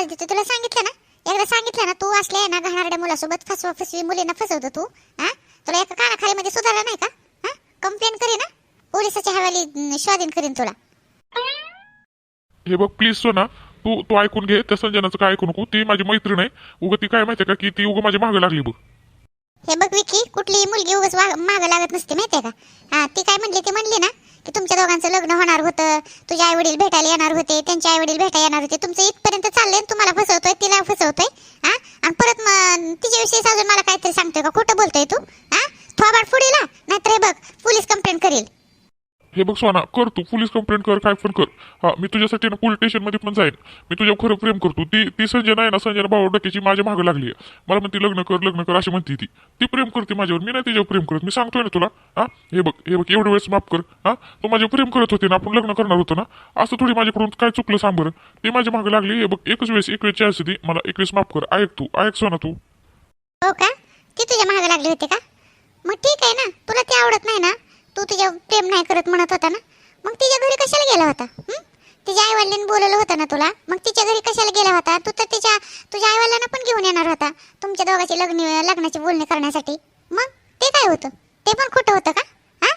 आवाज देतो तुला सांगितलं ना? एकदा सांगितलं ना तू असले ना घाणारड्या मुलासोबत फसवा फसवी मुलींना फसवतो तू हा? तुला एका कानाखालीमध्ये सुधारला नाही का? हा? कंप्लेंट करी ना. पोलिसाच्या हवाली स्वाधीन करीन तुला. हे बघ प्लीज सोना तू तू ऐकून घे त्या संजनाचं काय ऐकू नको. ती माझी मैत्रीण आहे. उगं ती काय माहितीये का की ती उगं माझ्या मागे लागली बघ. हे बघ विकी कुठली मुलगी उगाच मागं लागत नसते माहितीये का? हा ती काय म्हणली ती म्हणली ना की तुमच्या दोघांचं लग्न होणार होतं तुझे आई वडील भेटायला येणार होते त्यांचे आई वडील भेटायला येणार होते तुमचं इथपर्यंत चाललंय तुम्हाला फसवतोय तिला फसवतोय हा? आणि परत मग तिच्याविषयी अजून मला काहीतरी सांगतोय का? खोटं बोलतोय तू हा? थोबाड फुडीला नाहीतर हे बघ पोलीस कंप्लेंट करेल. हे बघ सोना कर तू. पोलीस कंप्लेंट कर काय पण कर. हा मी तुझ्यासाठी ना पोलीस स्टेशनमध्ये पण जाईन. मी तुझ्यावर खरं प्रेम करतो. ती ती संजना आहे ना संजना भाऊ डक्याची माझ्या मागं लागली आहे. मला म्हणते लग्न कर लग्न कर अशी म्हणते ती. ती प्रेम करते माझ्यावर. मी नाही तिच्यावर प्रेम करत. मी सांगतोय ना तुला हा हे बघ हे बघ एवढ्या वेळेस माफ कर हा. तू माझ्यावर प्रेम करत होते ना आपण लग्न करणार होतो ना. असं थोडी माझ्याकडून काय चुकलं सांग बरं. ती माझ्या मागं लागली हे बघ एकच वेळेस एक वेळेस चान्स ती मला एक वेळेस माफ कर. ऐक तू ऐक सोना तू. हो का? ती तुझ्या मागं लागली होती का? मग ठीक आहे ना. तुला ती आवडत नाही ना? तू तिच्या प्रेम नाही करत म्हणत होता ना? मग तिच्या घरी कशाला गेला होता? तिच्या आई वडिलांनी बोलवलं होतं ना तुला? मग तिच्या घरी कशाला गेला होता? तू तर तिच्या तुझ्या आईवडिलांना पण घेऊन येणार होता तुमच्या दोघांची लग्न लग्नाची बोलणी करण्यासाठी. मग ते काय होतं? ते पण खोटं होतं का? हा?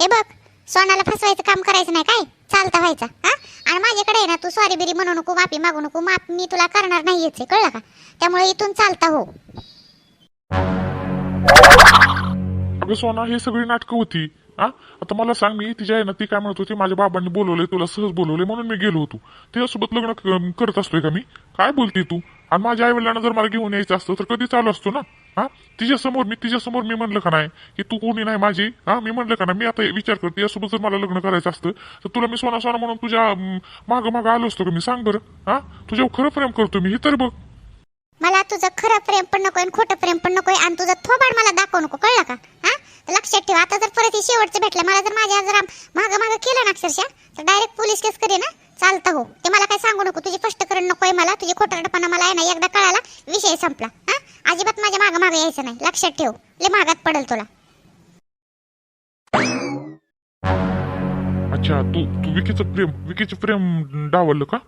हे बघ सोनाला फसवायचं काम करायचं नाही काय? चालता व्हायचा हा? आणि माझ्याकडे आहे ना तू सॉरी बिरी म्हणू नको माफी मागू नको माफ मी तुला करणार नाहीयेच आहे, कळलं का? त्यामुळे इथून चालता हो. अगं सोना हे सगळी नाटकं होती. हा? आता मला सांग मी तिच्या आहे ना ती काय म्हणत होती माझ्या बाबांनी बोलवले तुला सहज बोलवले म्हणून मी गेलो होतो. तिच्यासोबत लग्न करत असतोय का मी? काय बोलते तू? आणि माझ्या आई वडिलांना जर मला घेऊन यायचं असतं तर कधी चालू असतो ना? हा? तिच्या समोर मी तिच्या समोर मी म्हणलं का नाही? की तू कोणी नाही माझी? हा? मी म्हणलं का नाही? मी आता विचार करते यासोबत जर मला लग्न करायचं असतं तर तुला मी सोना सोना म्हणून तुझ्या माग माग आलो असतो का मी? सांग बरं. हा? तुझ्यावर खरं प्रेम करतो मी हे तर बघ. मला तुझं खरं प्रेम पण नकोय खोटं प्रेम पण नकोय आणि तुझं थोबाड मला दाखवू नको कळलं का? लक्षात ठेवा. आता जर परत हे शेवटचं भेटलं मला जर माझ्या जर मागं मागं केलं ना अक्षरशः तर डायरेक्ट पोलीस केस करे ना. चालतं हो. ते मला काय सांगू नको. तुझी स्पष्टकरण आहे मला. तुझी खोटारडपणा मला आहे ना. एकदा कळाला विषय संपला. हा? अजिबात माझ्या मागं मागं यायचं नाही. लक्षात ठेव. लय मागात पडेल तुला. अच्छा तू तू विकीचं प्रेम विकीचं प्रेम डावललं का?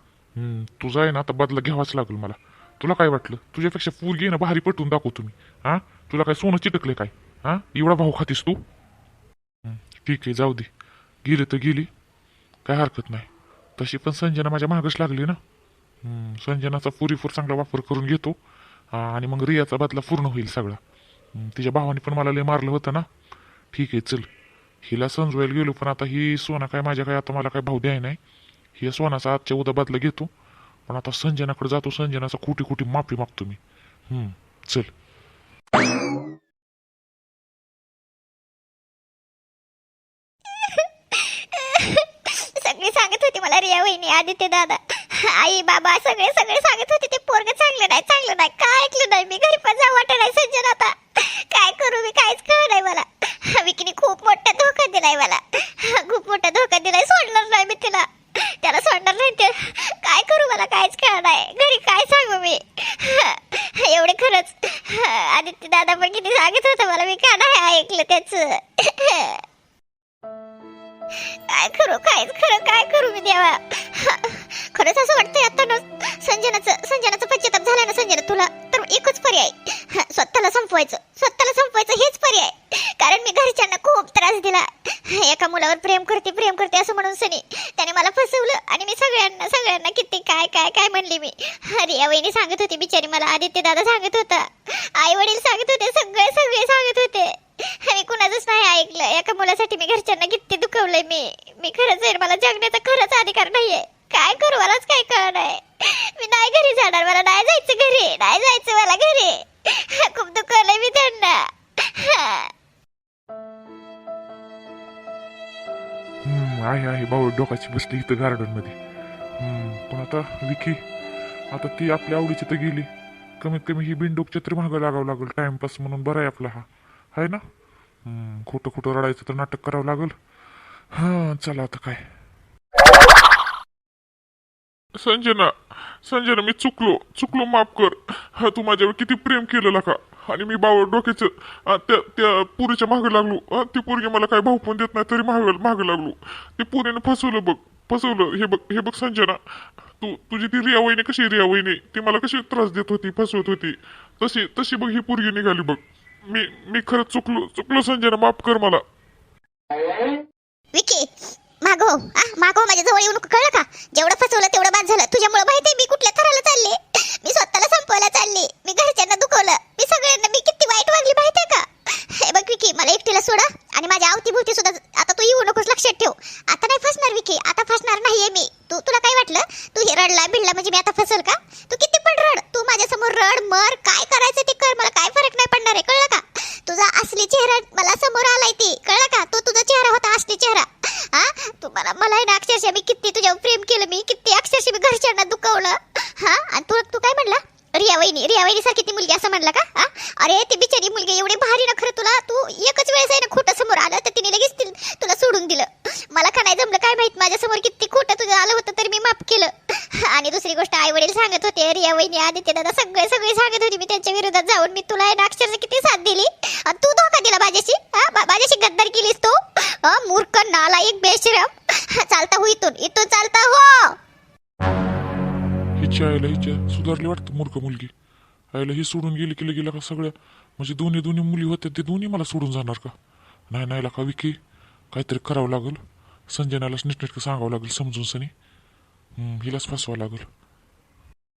तुझा आहे ना आता बदला घ्यावाच लागेल मला. तुला काय वाटलं? तुझ्यापेक्षा पूर्गी ना भारी पटवून दाखव तुम्ही. हा? तुला काय सोनं चिटकले काय? हा? एवढा भाऊ खातीस तू? ठीक आहे जाऊ दे. गेली तर गेली. काय हरकत नाही. तशी पण संजना माझ्या मागच लागली ना. संजनाचा पुरेपूर चांगला वापर करून घेतो. आणि मग रियाचा बदला पूर्ण होईल सगळा. तिच्या भावाने पण मला लय मारलं होतं ना. ठीक आहे चल. हिला समजवायला गेलो पण आता ही सोना काय माझ्या काय आता मला काय भाव द्याय नाही. ही सोनाचा आजच्या उद्या बदला घेतो. पण आता संजनाकडे जातो. संजनाचा कोटी कोटी माफी मागतो मी. चल सगळे सांगत होते मला रिया वहिनी आदित्य दादा. आई बाबा सगळे सगळे सांगत होते ते पोरग चांगलं नाही चांगलं नाही. काय ऐकलं नाही मी? घरी पण जाऊ वाटत नाही संजन आता. काय करू मी? काहीच कळ नाही मला. विकीने खूप मोठा धोका दिलाय मला. खूप मोठा धोका दिलाय सोडणार नाही मी तिला. त्याला सोडणार नाही ते. काय करू मला? काहीच कळ नाही. घरी काय सांगू मी? एवढे खरंच. आदित्य दादा पण किती सांगत होतं मला. मी का देवा. खरंच असं वाटतंय आता ना संजनाचं संजनाचं पश्चाताप झाला ना संजना तुला तर एकच पर्याय. स्वतःला संपवायचं. स्वतःला संपवायचं हेच पर्याय. कारण मी घरच्यांना खूप त्रास दिला. एका मुलावर प्रेम करते प्रेम करते असं म्हणून सनी त्याने मला फसवलं आणि मी सगळ्यांना सगळ्यांना किती काय काय काय म्हणली मी. रिया वहिनी सांगत होती बिचारी मला आदित्य दादा सांगत होता. आई वडील सांगत होते सगळे सगळे सांगत होते. मी कुणाचंच नाही ऐकलं. एका मुलासाठी मी घरच्यांना किती दुखवलंय मी. खरंच आहे मला जगण्याचा खरंच अधिकार नाहीये. काय करू मलाच काय कळ नाही. मी नाही घरी जाणार मला नाही जायचं घरी नाही जायचं मला घरी. खूप दुखवलंय मी त्यांना. आहे आहे भाऊ डोकाची बसली इथं गार्डनमध्ये पण आता विकी आता ती आपल्या आवडीची तर गेली. कमीत कमी ही बिनडोक तरी मागं लागावं लागेल टाइमपास म्हणून बरं आहे आपला हा. आहे ना? खोटं खोटं रडायचं तर नाटक करावं लागेल. हा चला आता काय. संजना संजना मी चुकलो. चुकलो माफ कर. हा तू माझ्यावर किती प्रेम केलेला का? आणि मी बावळ डोक्याचं त्या त्या पुरीच्या मागे लागलो. ती पोरगी मला काय भाऊ पण देत नाही तरी मागे मागे लागलो. ते पुरीने फसवलं बघ. फसवलं. हे बघ हे बघ संजना. तू तुझी ती रिया वहिनी कशी रिया वहिनी ती मला कशी त्रास देत होती फसवत होती. तशी तशी बघ ही पोरगी निघाली बघ. मी मी खरंच चुकलो चुकलो संजना. माफ कर मला. विकी मागो आ मागो माझ्या जवळ येऊ नको कळलं का? जेवढं फसवलं तेवढं बाद झालं. तुझ्यामुळे माहिती मी कुठल्या थराला चालले? मी स्वतःला संपवायला चालले. मी घरच्यांना दुखवलं. मी सगळ्यांना मी किती वाईट वागली आहे का? हे बघ विकी मला एकटीला सोडा आणि माझ्या अवतीभोवती सुद्धा आता तू येऊ नकोस लक्षात ठेव. आता नाही फसणार विकी आता फसणार नाहीये मी. तू तुला काय वाटलं? तू हे रडला भिडला म्हणजे मी आता फसल का? तू किती पण रड तू माझ्यासमोर रड मर काय करायचं ते कर मला काय फरक नाही पडणार आहे कळलं का? तुझा असली चेहरा मला समोर आलाय ते कळलं का? असते चेहरा. हा तुम्हाला मला आहे ना अक्षरशः मी किती तुझ्यावर प्रेम केलं मी किती अक्षरशः मी घरच्यांना दुखवलं. हा? आणि तू तू काय म्हणला? रिया वहिनी रिया वहिनी सारखी ती मुलगी असं म्हणला का? हा? अरे ती बिचारी मुलगी एवढी भारी ना खरं तुला. तू एकच वेळेस आहे ना खोटं समोर आलं तर तिने लगेच तुला सोडून दिलं. मला का नाही जमलं? काय माहीत? माझ्यासमोर किती खोटं तुझं आलं होतं तरी मी माफ केलं. आणि दुसरी गोष्ट आई वडील सांगत होते रिया वहिनी आदित्य दादा सगळे सगळे सांगत होते मी त्यांच्या विरोधात जाऊन मी तुला आहे ना अक्षरशः किती साथ दिली? आणि तू धोका दिला माझ्याशी? हा माझ्याशी गद्दार केलीस तू? हा, मूर्ख नाला एक बेशरम चालता हो इथून. इथून चालता हो. हिच्या आईला हिच्या सुधारली वाटतं मूर्ख मुलगी. आईला ही सोडून गेली की गेला का सगळ्या म्हणजे दोन्ही दोन्ही मुली होत्या ते दोन्ही मला सोडून जाणार का? नाही नाही का विकी. काहीतरी करावं लागल. संजनालाच नीटनेटकं सांगावं लागेल समजून सनी. हिलाच फसवावं लागेल.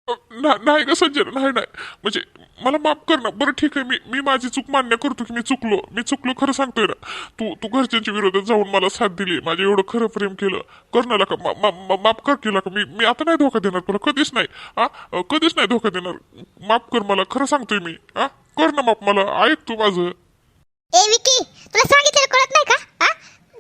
नाही का संजय नाही नाही. म्हणजे मला माफ कर ना. बरं ठीक आहे. मी मी माझी चूक मान्य करतो की मी चुकलो. मी चुकलो खरं सांगतोय ना. तू तू घरच्यांच्या विरोधात जाऊन मला साथ दिली. माझे एवढं खरं प्रेम केलं. कर ना का मा- मा- मा- माफ कर केला का मी मी आता नाही धोका देणार तुला. कधीच नाही. हा कधीच नाही धोका देणार. माफ कर मला. खरं सांगतोय मी. हा कर ना माफ मला. ऐक तू माझं. ए विकी तुला सांगितलं कळत नाही का?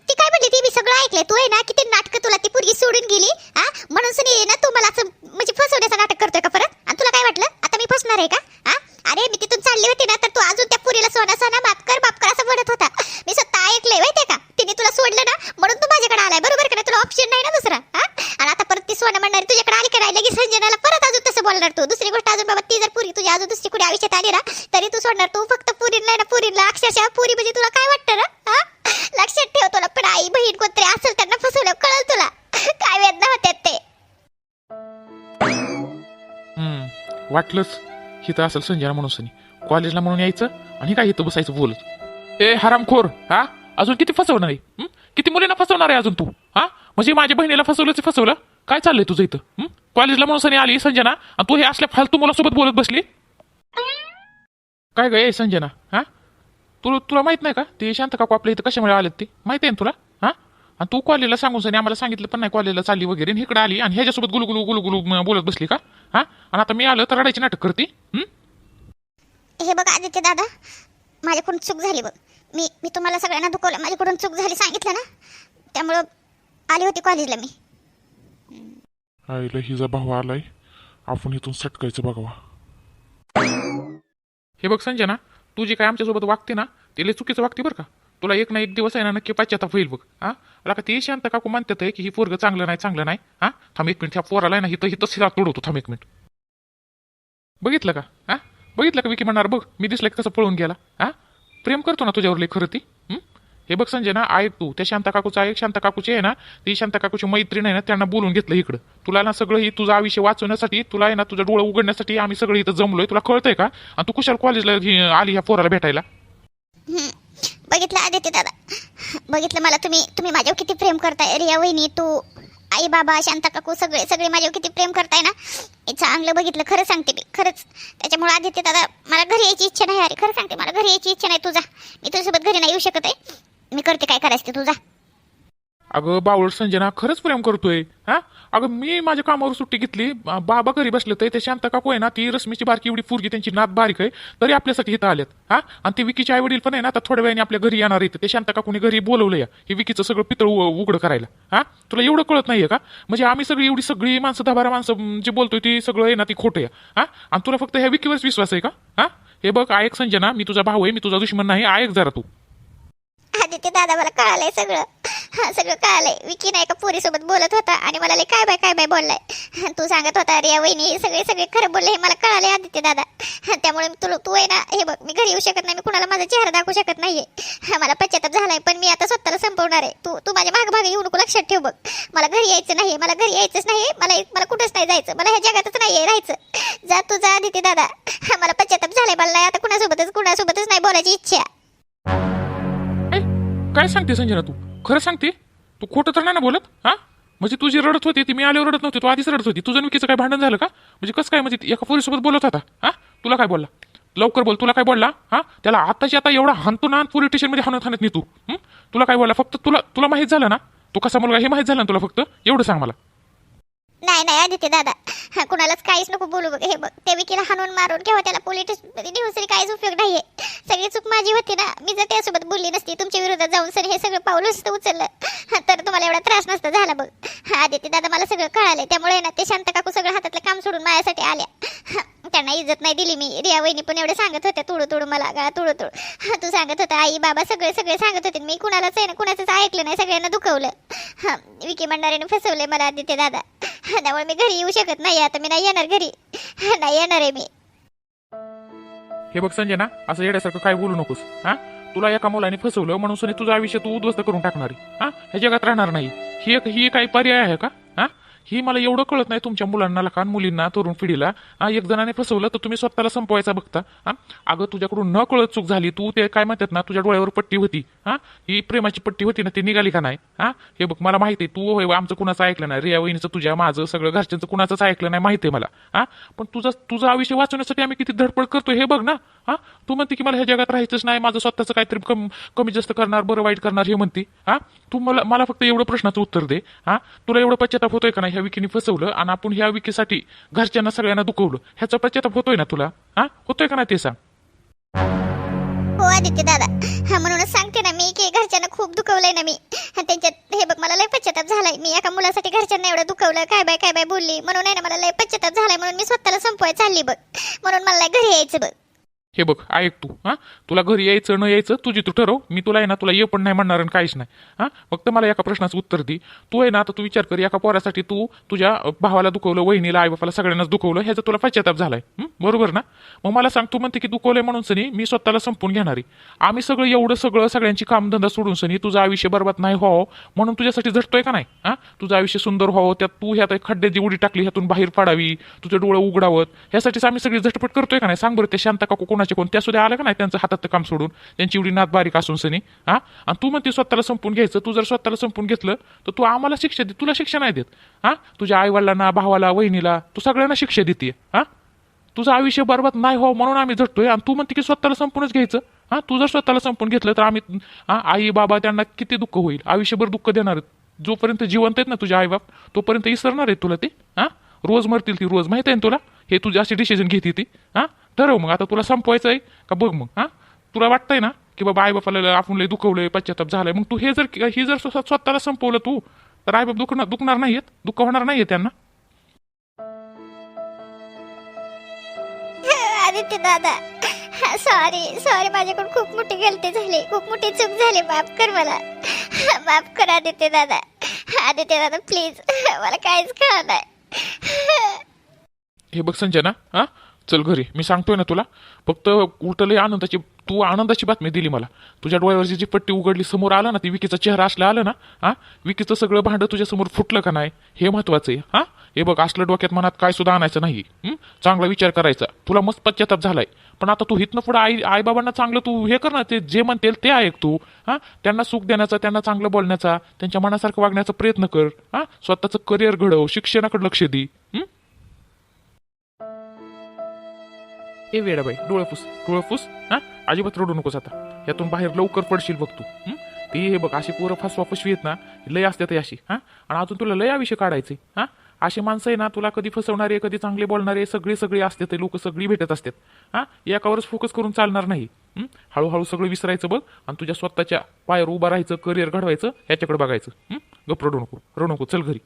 ती काय म्हणली ती मी सगळं ऐकलंय? तू आहे ना किती नाटक तुला ती पोरगी सोडून गेली हा? म्हणून सनी ना तू मला असं म्हणजे फसवण्याचं नाटक करतोय का परत? आणि तुला काय वाटलं? आता मी फसणार आहे का? हा? अरे मी तिथून चालली होती ना तर तू अजून त्या पुरीला सोना सोना माफ कर माफ कर असं म्हणत होता. मी स्वतः ऐकलंय माहितीये का? तिने तुला सोडलं ना म्हणून तू माझ्याकडे आलाय बरोबर का तुला ऑप्शन नाही ना दुसरा हा? आणि आता परत ती सोना म्हणणार तुझ्याकडे आली का नाही? लगेच संजनाला परत अजून तसं बोलणार तू. दुसरी गोष्ट अजून बाबा ती जर पुरी तुझ्या अजून दुसरी कुठे आयुष्यात आली ना वाटलंच हिथं असेल संजना म्हणून सनी. कॉलेजला म्हणून यायचं आणि काय इथं बसायचं बोलत. ए हरामखोर हा? अजून किती फसवणार आहे हं? किती मुलींना फसवणार आहे अजून तू? हा? म्हणजे माझ्या बहिणीला फसवलंच फसवलं? काय चाललंय तुझं इथं? हं? कॉलेजला म्हणून सनी आली संजना? आणि तू हे असल्या फालतू मुलासोबत बोलत बसली? काय ग ए संजना? हा? तुला तुला माहीत नाही का? ते शांत काकू आपल्या इथं कशामुळे आलेत ते? माहिती आहे ना तुला? आणि तू कॉलेजला सांगून सनी आम्हाला सांगितलं पण नाही कॉलेजला चालली वगैरे आणि इकडे आली आणि ह्याच्यासोबत गुलगुलू गुलगुलू म, बोलत बसली का? हा? आणि आता मी आलं तर रडायची नाटक करते हं? हे बघ आदित्य दादा माझ्याकडून चूक झाली बघ. मी मी तुम्हाला सगळ्यांना दुखवलं माझ्याकडून चूक झाली सांगितलं ना? त्यामुळं आली होती कॉलेजला मी. आईला हिचा भाऊ आलाय आपण इथून सटकायचं बघावा. हे बघ संजना तू जी काय आमच्यासोबत वागते ना ते लय चुकीचं वागते बरं का? तुला एक ना एक दिवस आहे ना नक्की पाश्चाताप होईल बघ हा? मला का ते शांत काकू मानतात की ही पोरग चांगलं नाही चांगलं नाही हा? थांब एक मिनिट ह्या पोराला आहे ना हिथं हिथं शिरा तोडवतो थांब एक मिनिट. बघितलं का हा? बघितलं का विकी म्हणणार बघ मी दिसलं की कसं पळून गेला हा? प्रेम करतो ना तुझ्यावर लई खरं ती हे? बघ संजय ना ऐक तू त्या शांता काकूचा ऐक शांता काकूची आहे ना ती शांता काकूची मैत्रीण आहे ना त्यांना बोलून घेतलं इकडं. तुला ना सगळं ही तुझा आयुष्य वाचवण्यासाठी तुला आहे ना तुझं डोळं उघडण्यासाठी आम्ही सगळं इथं जमलोय तुला कळतंय का? आणि तू कुशाल कॉलेजला आली ह्या पोराला भेटायला? बघितलं आदित्य दादा. बघितलं मला तुम्ही तुम्ही माझ्यावर किती प्रेम करताय. रिया वहिनी तू आई बाबा शांता काकू सगळे सगळे माझ्यावर किती प्रेम करताय ना. हे चांगलं बघितलं खरं सांगते मी खरंच. त्याच्यामुळे आदित्य दादा मला घरी यायची इच्छा नाही अरे खरं सांगते मला घरी यायची इच्छा नाही तुझा मी तुझ्यासोबत घरी नाही येऊ शकत आहे. मी करते काय करायचं ते तुझा अगं बावळ संजना खरंच प्रेम करतोय. हा? अगं मी माझ्या कामावर सुट्टी घेतली. बाबा घरी बसले तर ते शांत काकू आहे ना ती रश्मीची बारकी एवढी फुरगी त्यांची नात बारीक आहे तरी आपल्यासाठी इथं आल्यात. हा? आणि ते विकीचे आई वडील पण आहे ना आता थोड्या वेळाने आपल्या घरी येणार इथे ते शांत काकूने घरी बोलवलं या हे विकीचं सगळं पितळ उघडं करायला. हा? तुला एवढं कळत नाहीये का? म्हणजे आम्ही सगळी एवढी सगळी माणसं दहा बारा माणसं जे बोलतोय ती सगळं आहे ना ती खोटं आहे. हा? आणि तुला फक्त ह्या विकीवरच विश्वास आहे का? हा? हे बघ ऐक संजना मी तुझा भाऊ आहे मी तुझा दुश्मन नाही. ऐक जरा तू. आदित्य दादा मला कळालंय सगळं. हा सगळं कळालंय. विकी नाही का पोरीसोबत बोलत होता आणि मला लय काय बाय काय बाय बोललाय. तू सांगत होता रिया वहिनी हे सगळे सगळे खरं बोलले हे मला कळाले आदित्य दादा. त्यामुळे मी तुला तू आहे ना हे बघ मी घरी येऊ शकत नाही मी कुणाला माझा चेहरा दाखवू शकत नाहीये. हा, मला पश्चाताप झालाय पण मी आता स्वतःला संपवणार आहे. तू तू माझ्या माग भाग येऊ नको लक्षात ठेव बघ. मला घरी यायचं नाही मला घरी यायचंच नाही मला मला कुठंच नाही जायचं मला ह्या जगातच नाही राहायचं. जा तू जा आदित्य दादा. हा, मला पश्चाताप झालाय मला नाही आता कुणासोबतच कुणासोबतच नाही बोलायची इच्छा. काय सांगते संजना तू? खरं सांगते तू खोटं तर नाही ना बोलत? हा? म्हणजे तुझी रडत होती ती मी आल्यावर रडत नव्हती तू आधीच रडत होती. तुझं विकीचं काय भांडण झालं का? म्हणजे कसं काय म्हणजे एका पोरीसोबत बोलत होता? हा? तुला काय बोलला? लवकर बोल तुला काय बोलला? हा? त्याला आताची आता एवढा हानतो ना पोलीस स्टेशनमध्ये हाणत हाणत नाही तू तुला काय बोलला? फक्त तुला तुला माहीत झालं ना? तो कसा मुलगा हे माहीत झालं ना तुला फक्त? एवढं सांग मला. नाही नाही आदित्य दादा. हा कुणालाच काहीच नको बोलू बघ. हे बघ ते विकीला हाणून मारून किंवा त्याला पोलीस दिवसरी काहीच उपयोग नाहीये. सगळी चूक माझी होती ना. मी जर त्यासोबत बोलली नसती तुमच्या विरोधात जाऊन सर हे सगळं पाऊल असतं उचललं तर तुम्हाला एवढा त्रास नसता झाला बघ. हा, आदित्य दादा मला सगळं कळालं त्यामुळे ना ते शांत काकू सगळं हातातलं काम सोडून माझ्यासाठी आल्या. हा, इज्जत नाही दिली मी. रिया वहिनी पण एवढे सांगत होत्या तुडू तुडू मला गा तुडू तुडू. हा, तू सांगत होता आई बाबा सगळे सगळे सांगत होते. मी कुणालाच आहे ना कुणाचंच ऐकलं नाही सगळ्यांना दुखवलं. हा विकी मंडारेने फसवलंय मला आदित्य दादा. हा, त्यामुळे मी घरी येऊ शकत नाही आता मी नाही येणार घरी. हा, नाही येणार आहे मी. हे बघ संजय ना असं येण्यासारखं काय बोलू नकोस. हा? तुला एका मुलाने फसवलं म्हणून सनी तुझं आयुष्य तू उद्ध्वस्त करून टाकणार हा? ह्या जगात राहणार नाही. ही एक ही काही पर्याय आहे का? ही मला एवढं कळत नाही तुमच्या मुलांना लहान मुलींना तरुण पिढीला. हा एक जणाने फसवलं तर तुम्ही स्वतःला संपवायचा बघता. हा? अगं तुझ्याकडून न कळत चूक झाली. तू ते काय म्हणतात ना तुझ्या डोळ्यावर पट्टी होती. हा? ही प्रेमाची पट्टी होती ना ती निघाली का नाही? हा? हे बघ मला माहिती आहे तू होय आमचं कुणाचं ऐकलं नाही रिया वहिनीचं तुझ्या माझं सगळं घरच्यांचं कुणाचंच ऐकलं नाही माहिती आहे मला. हा? पण तुझं तुझं आयुष्य वाचवण्यासाठी आम्ही किती धडपड करतो हे बघ ना. हा? तू म्हणते की मला ह्या जगात राहायचंच नाही माझं स्वतःचं काहीतरी कम कमी जास्त करणार बरं वाईट करणार हे म्हणते. हा? तू मला मला फक्त एवढं प्रश्नाचं उत्तर दे. हा? तुला एवढं पश्चाताप होतोय का नाही ह्या विकीने फसवलं आणि आपण ह्या विकीसाठी घरच्यांना सगळ्यांना दुखवलं. ह्याचा पश्चाताप होतोय ना तुला? हा? होतोय का नाही ते सांग. हो आदित्य दादा. हा म्हणूनच सांगते ना मी की घरच्यांना खूप दुखवलंय ना मी. हा, त्यांच्यात हे बघ मला लय पश्चाताप झालाय. मी एका मुलासाठी घरच्यांना एवढं दुखवलं काय बाय काय बाय बोलली. म्हणून आहे ना मला लय पश्चाताप झालाय म्हणून मी स्वतःला संपवाय चालली बघ. म्हणून मला घरी यायचं बघ. हे बघ ऐक तू हा? तुला घरी यायचं न यायचं तुझी तू ठरव मी तुला आहे ना तुला ये पण नाही म्हणणार आणि काहीच नाही हा? फक्त मला एका प्रश्नाचं उत्तर दे. तू आहे ना आता तू विचार कर एका पोरासाठी तू तुझ्या भावाला दुखवलं वहिनीला आई बापाला सगळ्यांनाच दुखवलं ह्याचा तुला पश्चाताप झालाय बरोबर ना? मग मला सांग तू म्हणते की दुखवलंय म्हणून सनी मी स्वतःला संपून घेणारी. आम्ही सगळं एवढं सगळं सगळ्यांची कामधंदा सोडून सनी तुझं आयुष्य बरबाद नाही व्हावं म्हणून तुझ्यासाठी झटतोय का नाही हा? तुझं आयुष्य सुंदर व्हावं त्यात तू ह्यात खड्डे जी उडी टाकली ह्यातून बाहेर पडावी तुझं डोळं उघडावत ह्यासाठीच आम्ही सगळी झटपट करतोय का नाही? सांग बरं ते शांत कोणा कोणाचे कोण त्या सुद्धा आलं का नाही त्यांचं हातात काम सोडून? त्यांची एवढी नात बारीक असून सनी हा? आणि तू म्हणते स्वतःला संपून घ्यायचं तू जर स्वतःला संपून घेतलं तर तू आम्हाला शिक्षा दे तुला शिक्षा नाही देत. हा? तुझ्या आईवडिलांना भावाला वहिनीला तू सगळ्यांना शिक्षा देते हा? तुझं आयुष्य बरबाद नाही हो म्हणून आम्ही झटतोय आणि तू म्हणते की स्वतःला संपूनच घ्यायचं. हा? तू जर स्वतःला संपून घेतलं तर आम्ही हा? आई बाबा त्यांना किती दुःख होईल? आयुष्यभर दुःख देणार जोपर्यंत जिवंत आहेत ना तुझे आई बाप तोपर्यंत विसरणार आहेत तुला ते हा? रोज मरतील ती रोज माहिती आहे ना तुला? हे तुझी अशी डिसिजन घेते ती हा? ठरव मग आता तुला संपवायचं आहे का बघ मग हा? तुला वाटतंय ना की बाबा आई बापाला आपण लय दुखवलंय पश्चाताप झालाय. मग तू हे जर ही जर स्वतः- स्वतःला संपवलं तू तर आई बाप दुखणार दुखणार नाहीयेत. दुःख होणार नाहीये त्यांना. आदित्य दादा सॉरी सॉरी माझ्याकडून खूप मोठी गलती झाली. खूप मोठी चूक झाली. माफ कर मला. माफ कर आदित्य दादा. आदित्य दादा प्लीज मला काहीच नाही. हे बघ संजना हा? चल घरी. मी सांगतोय ना तुला. फक्त उलटलंय आनंदाची तू आनंदाची बातमी दिली मला. तुझ्या डोळ्यावरची जी पट्टी उघडली समोर आला ना ती विकीचा चेहरा असला आला ना हा? विकीचं सगळं भांडं तुझ्यासमोर फुटलं का नाही हे महत्वाचं आहे हा? हे बघ असलं डोक्यात मनात काय सुद्धा आणायचं नाही चांगला विचार करायचा. तुला मस्त पश्चाताप झालाय. पण आता तू हितनं पुढे आई आईबाबांना चांगलं तू हे कर ना ते जे म्हणतील ते ऐक तू हा? त्यांना सुख देण्याचा त्यांना चांगलं बोलण्याचा त्यांच्या मनासारखं वागण्याचा प्रयत्न कर हा? स्वतःचं करिअर घडव शिक्षणाकडे लक्ष दे ए वेडाबाई डोळे डोळफूस डोळे हा? अजिबात रडू नकोस आता. यातून बाहेर लवकर पडशील बघ तू ती हे बघ अशी पोरं फसवा फसवी येत ना लय असते हे अशी हा? आणि अजून तुला लय आयुष्य काढायचे हा? अशी माणसं आहे ना तुला कधी फसवणारे कधी चांगले बोलणारे सगळे सगळे असते ते लोक सगळी भेटत असतात हा? एकावरच फोकस करून चालणार नाही हळूहळू सगळं विसरायचं बघ आणि तुझ्या स्वतःच्या पायावर उभं राहायचं करिअर घडवायचं ह्याच्याकडे बघायचं गप रडू नको रडू नको चल घरी.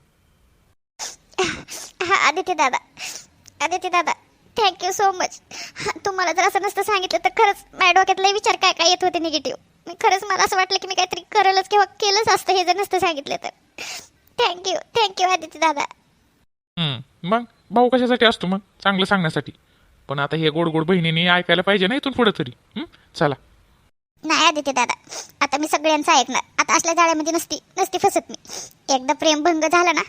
आदित्य दादा आदित्य दादा थँक्यू सो मच तुम्हाला जर असं नसतं सांगितलं तर खरंच माझ्या डोक्यात लय विचार काय काय येत होते निगेटिव्ह मी खरंच मला असं वाटलं की मी काहीतरी करलच किंवा केलंच असतं हे जर नसतं सांगितलं तर. थँक्यू थँक्यू आदित्य दादा. मग? भाऊ कशासाठी असतो मग? चांगलं सांगण्यासाठी. पण आता हे गोड गोड बहिणीने ऐकायला पाहिजे ना इथून पुढे तरी? चला. नाही आदित्य दादा. आता मी सगळ्यांचं ऐकणार. आता असल्या जाळ्यामध्ये नसती नसती फसत मी. एकदा प्रेम भंग झाला ना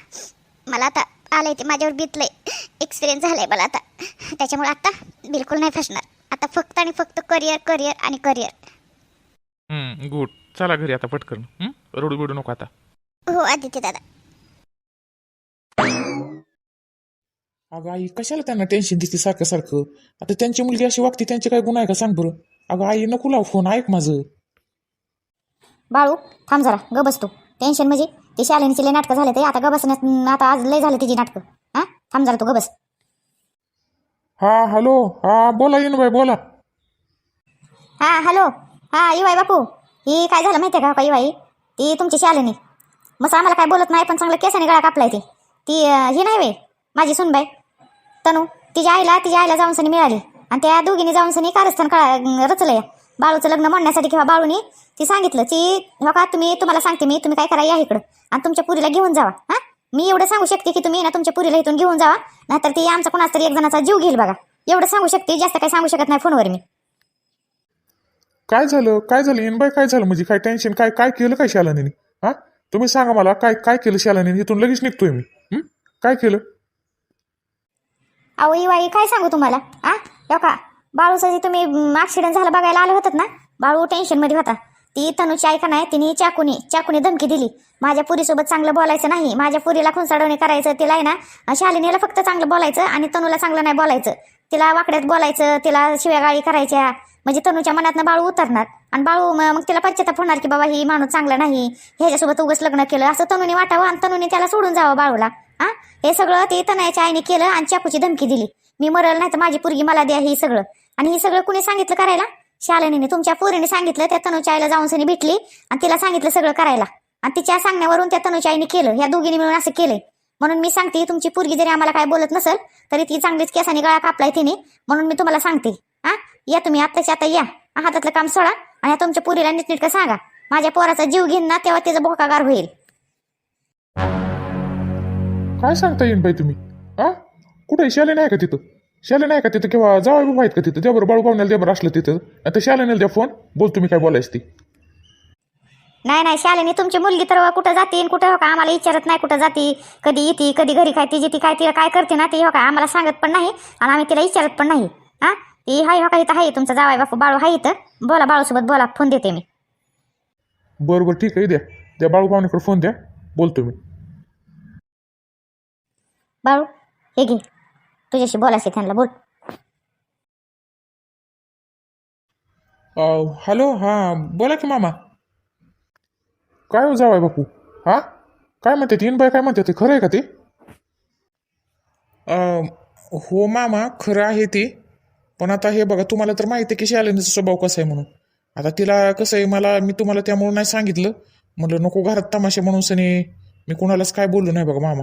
मला आता आलंय ते माझ्यावर बितलंय. एक्सपिरियन्स झालाय मला आता. त्याच्यामुळे आता बिलकुल नाही फसणार. आता फक्त आणि फक्त करिअर करिअर आणि करिअर हं, गुड चला घरी आता पटकन. हं? रडू बिडू नको आता. हो आदित्य दादा. अगं आई कशाला त्यांना टेन्शन देते सारखं सारखं? आता त्यांची मुलगी अशी वागते त्यांचे काय गुन्हा आहे का सांग बरं? अगं आई नको लाव फोन ऐक माझं. बाळू थांब जरा. ग बस तू. टेन्शन म्हणजे ते शालिनीचे लय नाटकं झाले ते आता ग बसण्यात आता आज लय झाले तिची नाटकं. हा? थांब जरा तू ग बस. हा हॅलो. हा बोला येईन बाई बोला. हा हॅलो. हा युवाई बापू. ही काय झालं माहितीये का का युवाई ती तुमची शालिनी. मग आम्हाला काय बोलत नाही पण चांगलं केसाने गळा कापलाय ती. ती अं, ही नाही वे माझी सुनबाई. तनू तिच्या आईला तिच्या आईला जाऊन सनी मिळाली. आणि त्या दोघींनी जाऊन सनी कारस्थान का रचलंय. बाळूचं लग्न म्हणण्यासाठी किंवा बाळूनी ती सांगितलं की हो का? तुम्ही तुम्हाला सांगते मी तुम्ही काय करा या इकडं. आणि तुमच्या पुरीला घेऊन जावा हा? मी एवढं सांगू शकते की तुम्ही ना तुमच्या पुरीला इथून घेऊन जावा नाहीतर ती आमचा कोणाचा तरी एक जणाचा जीव घेईल बघा. एवढं सांगू शकते जास्त काही सांगू शकत नाही फोनवर मी. काय झालं? काय झालं? येईन बाई काय झालं? म्हणजे काय टेन्शन काय काय केलं काय शालानीने? हा? तुम्ही सांगा मला काय काय केलं शालानीने? इथून लगेच निघतोय मी. हं? काय केलं? अहो वाई काय सांगू तुम्हाला? आ हो का? बाळूचं तुम्ही ॲक्सिडेंट झाला बघायला आले होतात ना? बाळू टेन्शनमध्ये होता. ती तनुची ऐका नाही तिने चाकूनी चाकूनी धमकी दिली. माझ्या पुरीसोबत चांगलं बोलायचं नाही. माझ्या पुरीला खुंसाडवणे करायचं तिला आहे ना शालिनीला फक्त चांगलं बोलायचं आणि तनूला चांगलं नाही बोलायचं. तिला वाकड्यात बोलायचं तिला शिव्यागाळी करायच्या. म्हणजे तनूच्या मनातनं बाळू उतरणार. आणि बाळू मग तिला पश्चाताप होणार की बाबा ही माणूस चांगला नाही. ह्याच्यासोबत उगस लग्न केलं. असं तनुने वाटावं आणि तनुने त्याला सोडून जावं बाळूला. हा हे सगळं ते तनयाच्या आईने केलं आणि चाकूची धमकी दिली. मी मरल नाही तर माझी पुरगी मला द्या हे सगळं. आणि हे सगळं कुणी सांगितलं करायला? शालिनीने. तुमच्या पोरीने सांगितलं त्या तनुच्या आईला जाऊन सनी भेटली आणि तिला सांगितलं सगळं करायला. आणि तिच्या सांगण्यावरून त्या तनुच्या आईने केलं. ह्या दोघींनी मिळून असं केलंय म्हणून मी सांगते तुमची पोरगी जरी आम्हाला काय बोलत नसेल तरी ती चांगलीच केसाने गळा कापलाय तिने. म्हणून मी तुम्हाला सांगते. हा? या तुम्ही आत्ताच्या आता या. हातातलं काम सोडा आणि तुमच्या पुरीला नीटनीटकं सांगा. माझ्या पोराचा जीव घेईन ना तेव्हा तिचा भोकागार होईल. काय सांगता येईन बाई तुम्ही? हा? कुठे शाले नाही का तिथं? शाले नाही का तिथं? किंवा जावं बाबा आहेत का तिथं? त्या बरं बाळू पाहुण्याला द्या बरं असलं तिथं. आता शालेनेला द्या फोन. बोल तुम्ही काय बोलायचं ती. नाही नाही शालिनी तुमची मुलगी तर कुठं जाते कुठं हो का? आम्हाला विचारत नाही कुठं जाती. कधी येते कधी घरी काय तिची ती काय तिला काय करते ना ती हो का? आम्हाला सांगत पण नाही आणि आम्ही तिला विचारत पण नाही. हा? ती हाय हो का? इथं आहे तुमचा जावाय बापू बाळू हाय इथं. बोला बाळूसोबत बोला फोन देते मी. बरं बरं ठीक आहे द्या. त्या बाळू पाहुण्याकडे फोन द्या. बोलतो मी बाळू हे घे. तुझ्याशी बोलायचे त्यांना बोल. हॅलो हा बोला की मामा. काय हो जावाय बापू? हा? काय म्हणते तीन बाय काय म्हणते ते? खरं आहे का ते? हो मामा खरं आहे ते. पण आता हे बघा तुम्हाला तर माहिती आहे की शालिनीचा स्वभाव कसा आहे म्हणून. आता तिला कसं आहे मला मी तुम्हाला त्यामुळं नाही सांगितलं. म्हटलं नको घरात तमाशे म्हणून सनी मी कुणालाच काय बोललो नाही बघा मामा.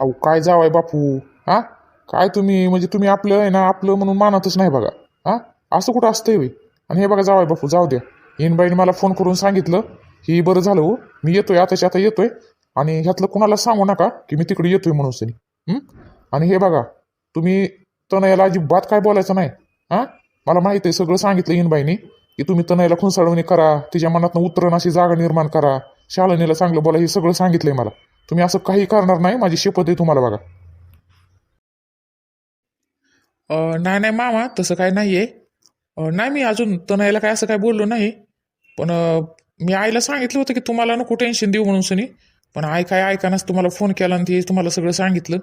अहो काय जावाय बापू? हा? काय तुम्ही म्हणजे तुम्ही आपलं आहे ना आपलं म्हणून मानतच नाही बघा. हा? असं कुठं असतंय वे आणि हे बघा जावाय बापू जाऊ द्या. येनबाईने मला फोन करून सांगितलं ही बरं झालं हो मी येतोय आताच्या आता येतोय. आणि ह्यातलं कुणाला सांगू नका की मी तिकडे येतोय म्हणून सनी. आणि हे बघा तुम्ही तनयाला अजिबात काय बोलायचं नाही. हा? मला माहीत आहे सगळं सांगितलं इनबाईनी की तुम्ही तनयाला खुंसाळवणी करा तिच्या मनातनं उतरण अशी जागा निर्माण करा. शालनीला चांगलं बोला हे सगळं सांगितलंय मला. तुम्ही असं काही करणार नाही माझी शपथ आहे तुम्हाला बघा. अं, नाही नाही मामा तसं काय नाही आहे नाही मी अजून तनयाला काय असं काय बोललो नाही. पण अं, मी आईला सांगितलं होतं की तुम्हाला नको टेन्शन देऊ म्हणून सनी. पण आई काय ऐकानाच तुम्हाला फोन केला आणि ते तुम्हाला सगळं सांगितलं.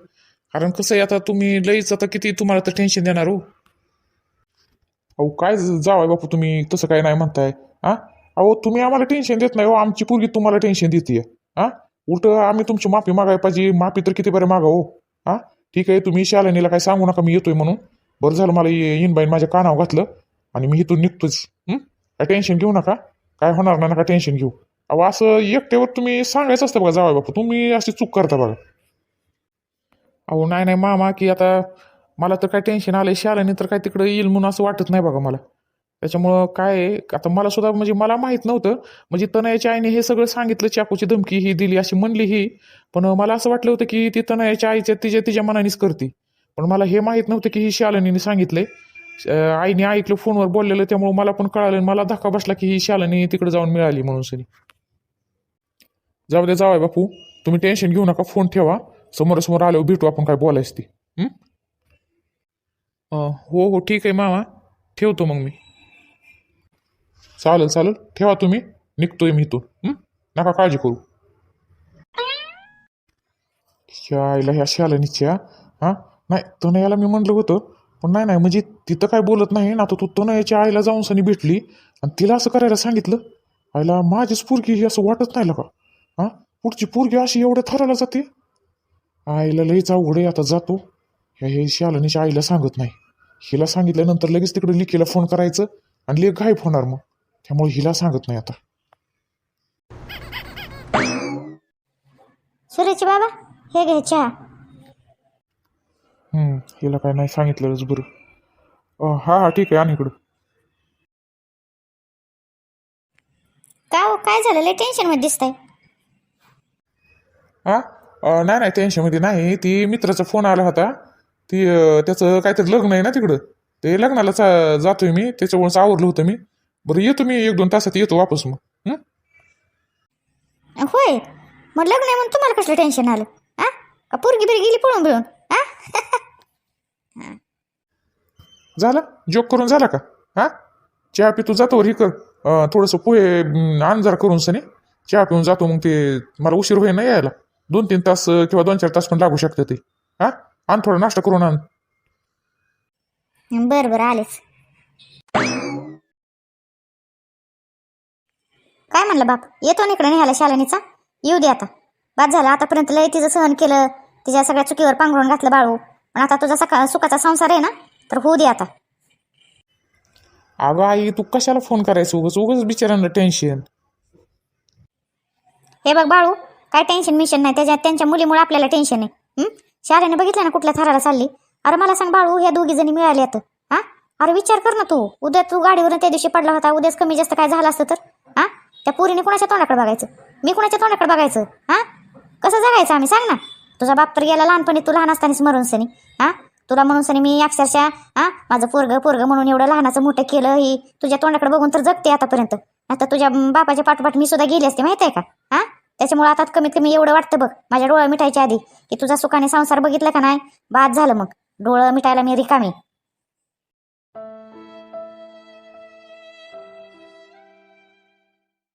कारण कसं आहे आता तुम्ही लईच आता किती तुम्हाला तर टेन्शन देणार हो. अहो काय जावाय बापू तुम्ही? तसं काय नाही म्हणताय. हा अहो तुम्ही आम्हाला टेन्शन देत नाही हो. आमची पोरगी तुम्हाला टेन्शन देते हा उलट आम्ही तुमची माफी मागाय पाहिजे. माफी तर किती बरं मागा हो. हा? ठीक आहे तुम्ही शालिनीला काय सांगू नका मी येतोय म्हणून. बरं झालं मला येईन माझ्या कानावर घातलं आणि मी इथून निघतोच. काय टेन्शन घेऊ नका. काय होणार नाही नका टेन्शन घेऊ. अहो असं एकट्यावर तुम्ही सांगायचं असतं बघा जावाय बापू. तुम्ही अशी चूक करता बघा. अहो नाही नाही मामा की आता मला तर काय टेन्शन आलंय शालिनी तर काय तिकडं येईल म्हणून असं वाटत नाही बघा मला. त्याच्यामुळं काय आहे, आता मला सुद्धा म्हणजे मला माहीत नव्हतं. म्हणजे तनयाच्या आईने हे सगळं सांगितलं चाकूची धमकी ही दिली अशी म्हणली ही. पण मला असं वाटलं होतं की ती तनयाच्या आईच्या तिच्या तिच्या मनानेच करते. पण मला हे माहीत नव्हतं की ही शालिनीने सांगितले. आईने ऐकलं फोनवर बोललेलं त्यामुळे मला पण कळालं मला धक्का बसला की ही शालिनी तिकडे जाऊन मिळाली म्हणून सनी. जाऊ दे जाऊ बापू. तुम्ही टेन्शन घेऊ नका फोन ठेवा. समोरासमोर आल्यावर भेटू आपण काय बोलायच ती. हो हो ठीक आहे मामा. ठेवतो मग मी. चालेल चालेल. ठेवा तुम्ही. निघतोय मी इथून. नका काळजी करू. ह्या आईला ह्या शालनीच्या हा? नाही तनयाला मी म्हणलं होतं पण नाही नाही म्हणजे तिथं काय बोलत नाही ना तर तू तनयाच्या आईला जाऊन सनी भेटली आणि तिला असं करायला सांगितलं? आईला माझीच पोरगी ही असं वाटत नाही का? हा? पुढची पोरगी अशी एवढ्या थराला जाते? आईला लईच अवघड आहे आता जातो. ह्या हे शालनीच्या आईला सांगत नाही. हिला सांगितल्यानंतर लगेच तिकडे लिखीला फोन करायचं आणि लेख गायब होणार मग. त्यामुळे हिला सांगत नाही आता. सुरेची बाबा हे घे चहा. हम्म, हिला काय नाही सांगितलेलंच बरं. अं, हा हा ठीक आहे आणि इकडं. का हो काय झालं? लय टेन्शनमध्ये दिसतंय. हा अं, नाही नाही टेन्शनमध्ये नाही. ती मित्राचा फोन आला होता. ती अं, त्याचं काहीतरी लग्न आहे ना तिकडं. ते लग्नाला चा जातोय मी. त्याच्यामुळेच आवरलं होतं मी. बरं येतो मी एक दोन तासात येतो वापस मग. हं? होय? मग लग्न आहे म्हणून तुम्हाला कसलं टेन्शन आलं? हा? का पोरगी बिरगी गेली पळून बिळून? हा? झालं? जोक करून झाला का? हा? चहा पितो जातो वर ही कर अं, थोडंसं पोहे अं, आण जरा करून सनी. चहा पिऊन जातो मग ते मला उशीर होईल ना यायला. दोन तीन तास अं, किंवा दोन चार तास पण लागू शकते ते. हा? आण थोडा नाश्ता करून आण. बरं बरं आलेच. काय म्हणलं बाप? येतो ना इकडे निघाला शालिनीचा? येऊ दे आता. बाद झालं आतापर्यंत लय तिचं सहन केलं. तिच्या सगळ्या चुकीवर पांघरून घातलं बाळू. पण आता तुझा सका सुखाचा संसार आहे ना? तर होऊ दे आता. अगं आई तू कशाला फोन करायचं? उगच उगच बिचारांना टेन्शन हे बघ बाळू काय टेन्शन मिशन नाही. त्याच्यात त्यांच्या मुलीमुळे आपल्याला टेन्शन आहे. हं? शाळेने बघितलं ना कुठल्या थराला चालली? अरे मला सांग बाळू ह्या दोघी जणी मिळाली आता. हा? अरे विचार कर ना तू. उद्या तू गाडीवरून त्या दिवशी पडला होता. उद्याच कमी जास्त काय झालं असतं तर? हा? त्या पोरीने कुणाच्या तोंडाकडे बघायचं? मी कुणाच्या तोंडाकडे बघायचं? हा? कसं जगायचं आम्ही? सांग ना. तुझा बाप तर गेला लहानपणी तू लहान असतानाच मरून सनी. हा? तुला म्हणून सनी मी अक्षरशः हा? माझं पोरग पोरग म्हणून एवढं लहानाचं मोठं केलं ही तुझ्या तोंडाकडे बघून तर जगते आतापर्यंत. आता तुझ्या बापाच्या पाठोपाठ मी सुद्धा गेली असते माहिती आहे का? हा? त्याच्यामुळे आता कमीत कमी एवढं वाटतं बघ. माझ्या डोळा मिठायच्या आधी की तुझा सुखाने संसार बघितला का नाही? बाद झालं मग. डोळं मिटायला मी रिकामी